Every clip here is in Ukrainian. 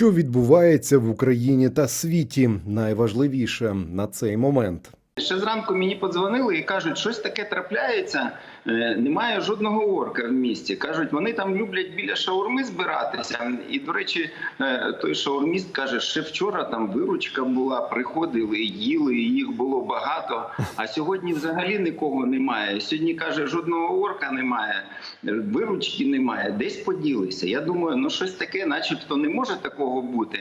Що відбувається в Україні та світі? Найважливіше на цей момент. Ще зранку мені подзвонили і кажуть, щось таке трапляється. Е, Немає жодного орка в місті. кажуть, вони там люблять біля шаурми збиратися. І до речі, е, той шаурміст каже, ще вчора там виручка була, приходили, їли, і їх було багато. А сьогодні взагалі нікого немає. Сьогодні каже, жодного орка немає, е, виручки немає. Десь поділися. Я думаю, ну щось таке, начебто, не може такого бути.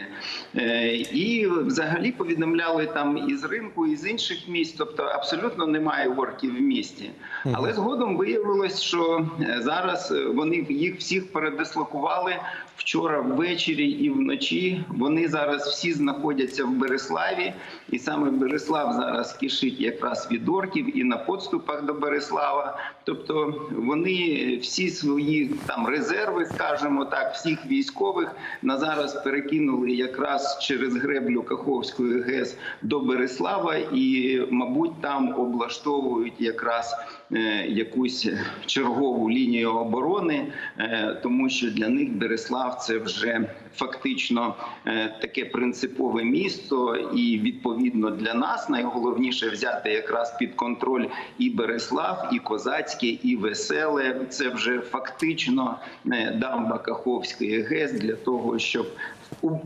І взагалі повідомляли там із ринку, і з інших місць, тобто абсолютно немає орків в місті. Але згодом виявилось, що е, зараз е, вони їх всіх передислокували вчора ввечері і вночі. Вони зараз всі знаходяться в Береславі, і саме Береслав зараз кишить якраз від орків і на подступах до Береслава. Тобто вони всі свої там резерви, скажімо так, всіх військових на зараз перекинули якраз через греблю Каховської ГЕС до Береслава, і, мабуть, там облаштовують якраз е, якусь чергову лінію оборони, е, тому що для них Береслав це вже фактично е, таке принципове місто, і відповідно для нас найголовніше взяти якраз під контроль і Береслав, і Козацьке, і Веселе. Це вже фактично е, дамба Каховської ГЕС для того, щоб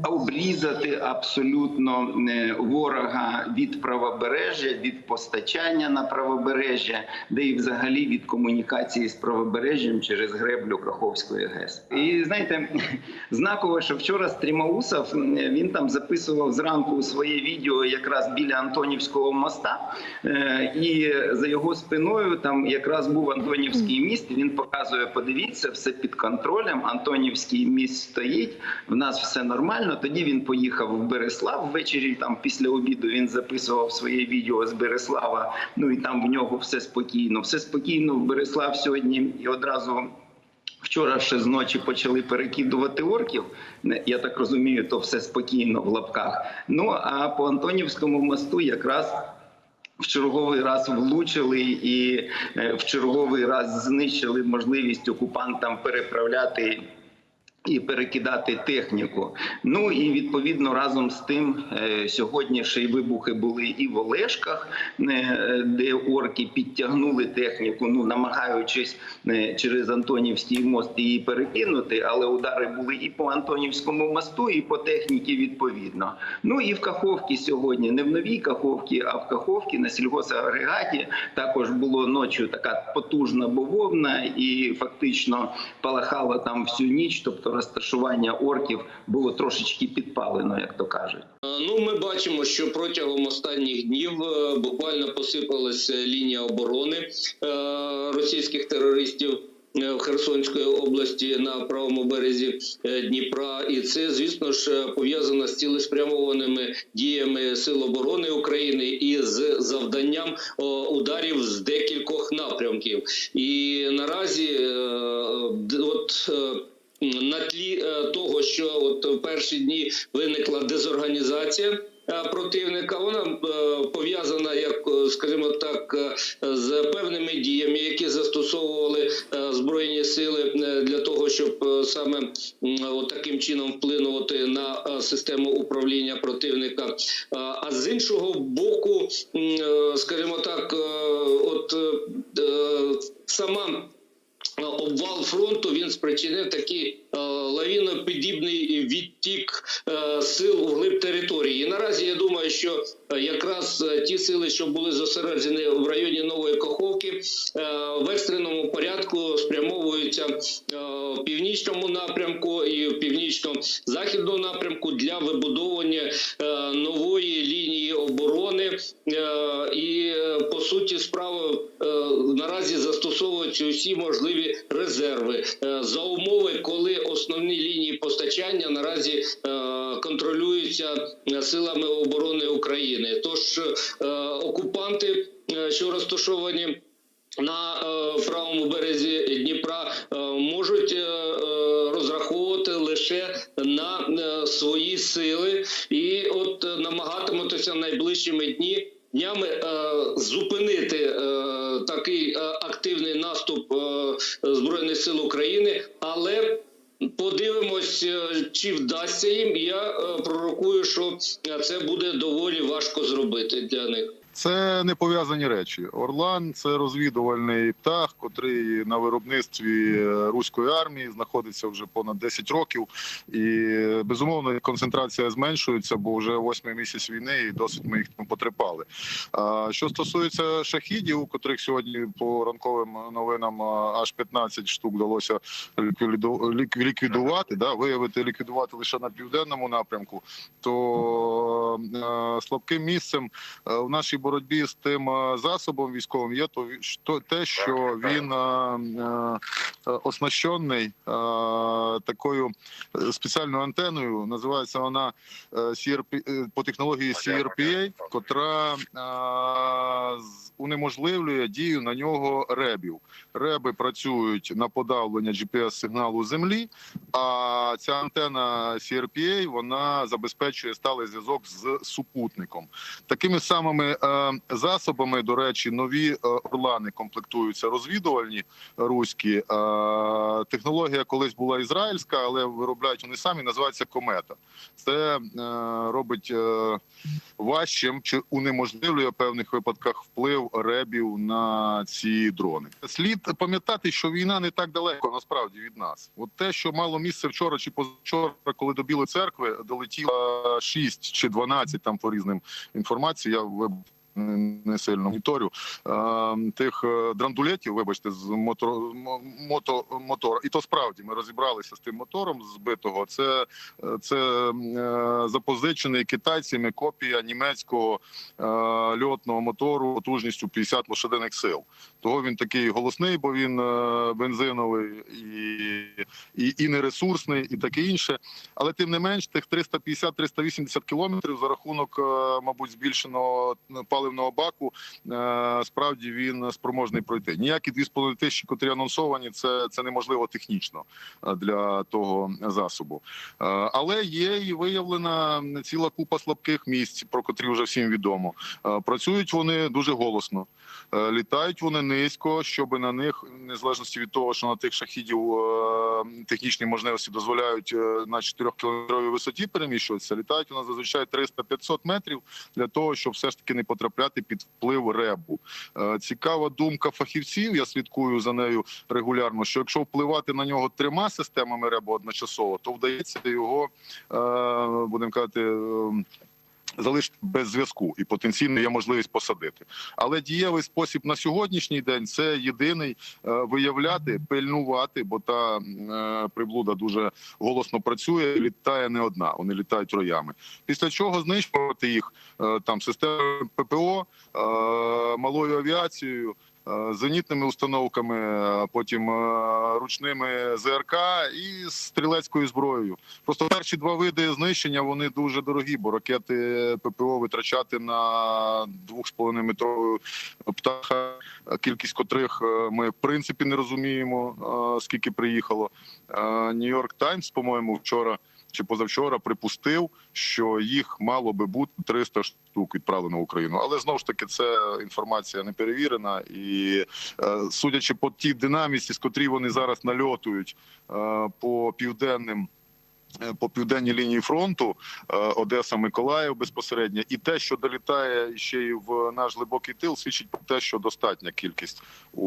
обрізати абсолютно е, ворога від правобережжя, від постачання на правобережжя, де і взагалі від комунікації з правобережжям через греблю Каховської ГЕС. І знаєте, знаково, що вчора Стрімаусов він там записував зранку своє відео якраз біля Антонівського моста, е, і за його спиною там якраз був Антонівський міст. Він показує: подивіться, все під контролем. Антонівський міст стоїть. В нас все нормально. Тоді він поїхав в Береслав ввечері. Там після обіду він записував своє відео з Береслава. Ну і там в нього все спокійно. Все спокійно в Береслав сьогодні і одразу. Вчора ще з ночі почали перекидувати орків. Я так розумію, то все спокійно в лапках. Ну а по Антонівському мосту якраз. В черговий раз влучили і е, в черговий раз знищили можливість окупантам переправляти і перекидати техніку. Ну і відповідно разом з тим е, сьогодні ще й вибухи були і в Олешках, е, де орки підтягнули техніку, ну намагаючись е, через Антонівський мост її перекинути, але удари були і по Антонівському мосту, і по техніці відповідно. Ну і в Каховці сьогодні, не в новій Каховці, а в Каховці на сільгосагрегаті також було ночі така потужна бововна, і фактично палахало там всю ніч. Тобто розташування орків було трошечки підпалено, як то кажуть. Е, Ну, ми бачимо, що протягом останніх днів е, буквально посипалася лінія оборони е, російських терористів. В Херсонської області на правому березі Дніпра, і це, звісно ж, пов'язано з цілеспрямованими діями Сил оборони України і з завданням ударів з декількох напрямків. І наразі, от на тлі е, того, що от в перші дні виникла дезорганізація. е, Противника вона е, пов'язана, як е, скажімо так, е, з певними діями, які застосовували е, збройні сили е, для того, щоб е, саме таким чином вплинувати на е, систему управління противника. Е, А з іншого боку, е, скажімо так, е, от е, е, сама обвал фронту він спричинив такий е, лавіноподібний відтік е, сил у глиб території. І наразі я думаю, що е, якраз е, ті сили, що були зосереджені в районі Нової Каховки, е, в екстреному порядку спрямовуються в північному напрямку і в північно-західному напрямку для вибудовування нової лінії оборони. І по суті справи е, наразі застосовуються усі можливі резерви за умови, коли основні лінії постачання наразі контролюються силами оборони України. Тож е, окупанти, е, що розташовані на е, правому березі Дніпра можуть розраховувати лише на свої сили, і от намагатимутися найближчими дні. Днями зупинити такий активний наступ збройних сил України, але Подивимось, е, чи вдасться їм. Я е, пророкую, що е, це буде доволі важко зробити для них. Це не пов'язані речі. Орлан це розвідувальний птах, котрий на виробництві е, руської армії знаходиться вже понад 10 років. І безумовно концентрація зменшується, бо вже восьмий місяць війни і досить ми їх там потрепали. Що стосується шахідів, у котрих сьогодні по ранковим новинам аж 15 штук вдалося ліквіду- ліквідувати, да, виявити ліквідувати лише на південному напрямку, то е, слабким місцем е, в нашій боротьбі з тим е, засобом військовим є то що- те, що він е, е, оснащений такою спеціальною антеною. Називається вона CRP, по технології CRPA, котра унеможливлює дію на нього ребів. Реби працюють на подавлення GPS-сигналу землі, а ця антена CRPA вона забезпечує сталий зв'язок з супутником. Такими самими е, засобами, до речі, нові е, орлани комплектуються розвідувальні руські. Е, технологія колись була ізраїльська, але виробляють вони самі. Називається комета. Це е, робить е, важчим чи унеможливлює в певних випадках вплив ребів на ці дрони. Слід пам'ятати, що війна не так далеко насправді від нас. От те, що мало місце вчора чи позавчора, коли до Білої церкви долетіло 6 чи 12, там по різним інформації. Я не сильно моніторю е, тих е, драндулетів, вибачте, з мотор, мото, мотора. І то справді ми розібралися з тим мотором збитого. Це, це е, запозичений китайцями копія німецького льотного мотору потужністю 50 лошадиних сил. Того він такий голосний, бо він бензиновий і, і, і нересурсний, і таке інше. Але тим не менш, тих 350-380 кілометрів за рахунок, мабуть, збільшеного паливного баку, е, справді він спроможний пройти. Ніякі 2,5 тисячі, котрі анонсовані, це, це неможливо технічно е, для того засобу. Е, Але є і виявлена ціла купа слабких місць, про котрі вже всім відомо. Працюють вони дуже голосно. Літають вони низько, щоб на них, незалежності від того, що на тих шахідів технічні можливості дозволяють на 4 кілометровій висоті переміщуватися. Літають вони зазвичай 300-500 метрів для того, щоб все ж таки не потрапляти під вплив ребу. Е, Цікава думка фахівців. Я слідкую за нею регулярно. Що якщо впливати на нього трьома системами ребу одночасово, то вдається його е, будемо казати. Залишити без зв'язку і потенційно є можливість посадити, але дієвий спосіб на сьогоднішній день це єдиний е, виявляти, пильнувати, бо та е, приблуда дуже голосно працює. Літає не одна, вони літають роями. Після чого знищувати їх е, там системою ППО, малою авіацією. Е, Зенітними установками, е, потім е, ручними ЗРК і стрілецькою зброєю. Просто перші два види знищення вони дуже дорогі, бо ракети ППО витрачати на 2,5 метрову птаха, кількість котрих ми в принципі не розуміємо, скільки приїхало. Нью-Йорк Таймс, по-моєму, вчора чи позавчора припустив, що їх мало би бути 300 штук відправлено в Україну. Але знову ж таки, це інформація не перевірена, і е, судячи по тій динаміці, з котрій вони зараз нальотують е, по південним. Е, По південній лінії фронту е, Одеса, Миколаїв безпосередньо, і те, що долітає ще й в наш глибокий тил, свідчить про те, що достатня кількість у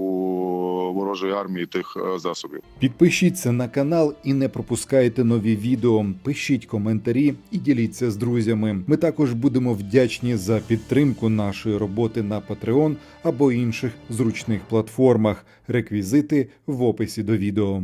ворожої армії тих е, засобів. Підпишіться на канал і не пропускайте нові відео. Пишіть коментарі і діліться з друзями. Ми також будемо вдячні за підтримку нашої роботи на Patreon або інших зручних платформах. Реквізити в описі до відео.